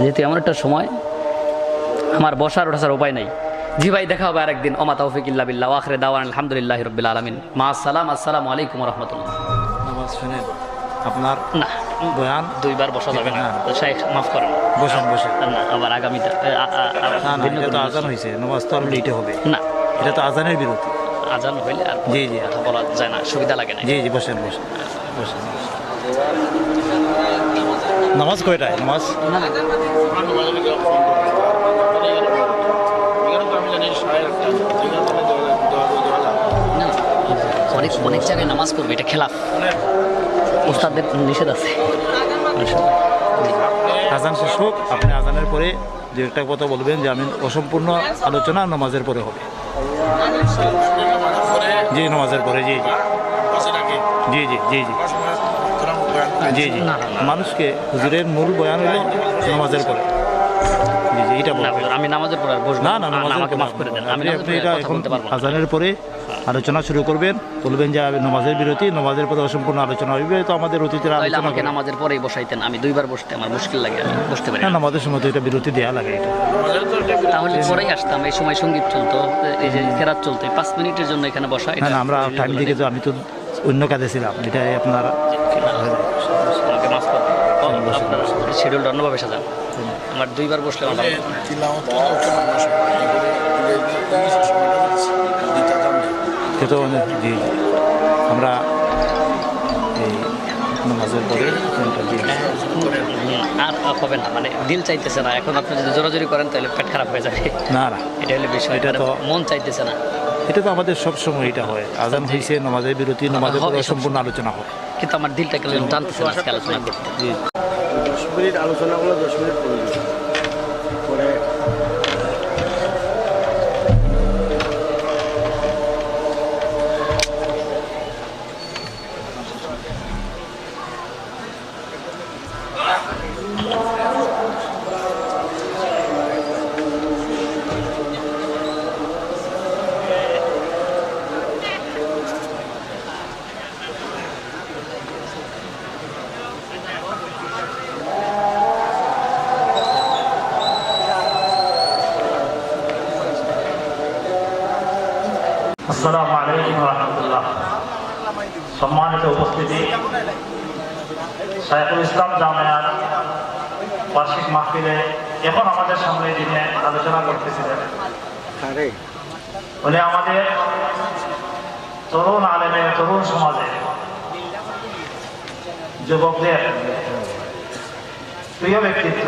যেহেতু এমন একটা সময় আমার বসার ওঠাসার উপায় নাই। জি ভাই দেখা হবে আরেকদিন। ওমা তৌফিক ইল্লা বিল্লাহ। আখরে দাওয়ান আলহামদুলিল্লাহ রবিল আলমিন। মা আসসালাম আসসালামু আলাইকুম রহমতুল্লাহ। নামাজ শুনেন। আপনার না। বয়ান দুইবার বসা যাবে না। মাফ করেন। বসেন বসেন। না আবার আগামীতে তো আজান হয়েছে নামাজ তো আর লেটে হবে। না। এটা তো আজানের বিরতি। আজান হইলে আর জি, জি। কথা বলা যায় না সুবিধা লাগে না। জি জি বসেন বসেন বসেন। নামাজ কয়টায়? নামাজ? না, অনেক অনেক জায়গায় নামাজ পড়বে এটা খেলাফ। ওস্তাদের নিষেধ আছে। আজান শেষ হোক আপনি আজানের পরে দু একটা কথা বলবেন যে আমি অসম্পূর্ণ আলোচনা নামাজের পরে হবে। জি নামাজের পরে জি জি। জি জি জি জি। জি জি। মানুষকে হুজুরের মূল বয়ান হলো নামাজের পরে। জি জি এটা আমি নামাজের পর না। না আমাকে মাফ করে দেন। আমি আপনি- এটা এখন। আজানের পরে আলোচনা শুরু করবেন। বলবেন যে নামাজের বিরতি নামাজের পরে অসম্পূর্ণ আলোচনা হইবে তো আমাদের অতীতের আলোচনা আমাকে নামাজের পরেই বসাইতেন। আমি দুইবার বসতে আমার মুশকিল লাগে আমি বসতে পারি না। নামাজের সময় তো এটা বিরতি দেওয়া লাগে এটা। তাহলে পরেই আসতাম এই সময় সংগীত চলতো এই যে কেরাত চলতো এই পাঁচ মিনিটের জন্য এখানে বসা না না আমরা টাইম দিকে আমি তো অন্য কাজে ছিলাম এটাই আপনার আমাকে মাফ করুন শিডিউলটা অন্যভাবে সাজান। আমার দুইবার বসলে আমার তো জি। এই নামাজের পরে। হুম, আর হবে না মানে দিল চাইতেছে না। এখন আপনি যদি জোরাজোরি করেন তাহলে পেট খারাপ হয়ে যাবে। না না। এটা হলো বিষয় এটা মানে তো- মন চাইতেছে না। এটা তো আমাদের সবসময় এটা হয়। আজান হয়েছে নামাজের বিরতি নামাজের সম্পূর্ণ আলোচনা হয়। কিন্তু আমার দিলটা কেন টানতেছে আজকে আলোচনা করতে। দশ মিনিট আলোচনা করলে দশ মিনিট আসসালামু আলাইকুম রহমতুল্লাহ। সম্মানিত উপস্থিতি। সাইফুল ইসলাম জামিয়ার বার্ষিক মাহফিলে এখন আমাদের সামনে যিনি আলোচনা করতেছিলেন। উনি আমাদের তরুণ আলেমে তরুণ সমাজে যুবকদের প্রিয় ব্যক্তিত্ব।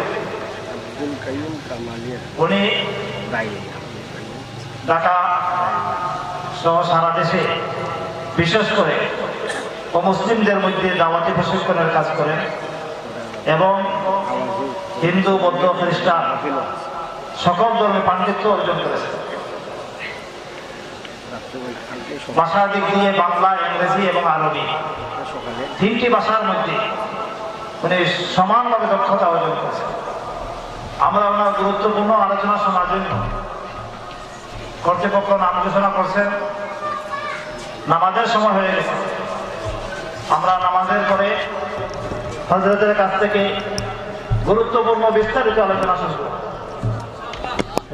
উনি ঢাকা সহ সারা দেশে, বিশেষ করে অমুসলিমদের মধ্যে দাওয়াতি প্রশিক্ষণের কাজ করেন এবং হিন্দু, বৌদ্ধ, খ্রিস্টান সকল ধর্মে পাণ্ডিত্য অর্জন করেছেন। ভাষা দিক দিয়ে বাংলা, ইংরেজি এবং আরবি তিনটি ভাষার মধ্যে উনি সমানভাবে দক্ষতা অর্জন করেছেন। আমরা ওনার গুরুত্বপূর্ণ আলোচনা শোনার জন্য কর্তৃপক্ষ নাম ঘোষণা করছেন। নামাজের সময় হয়ে গেছে। আমরা নামাজের পরে হজরতের কাছ থেকে গুরুত্বপূর্ণ বিস্তারিত আলোচনা শুনব।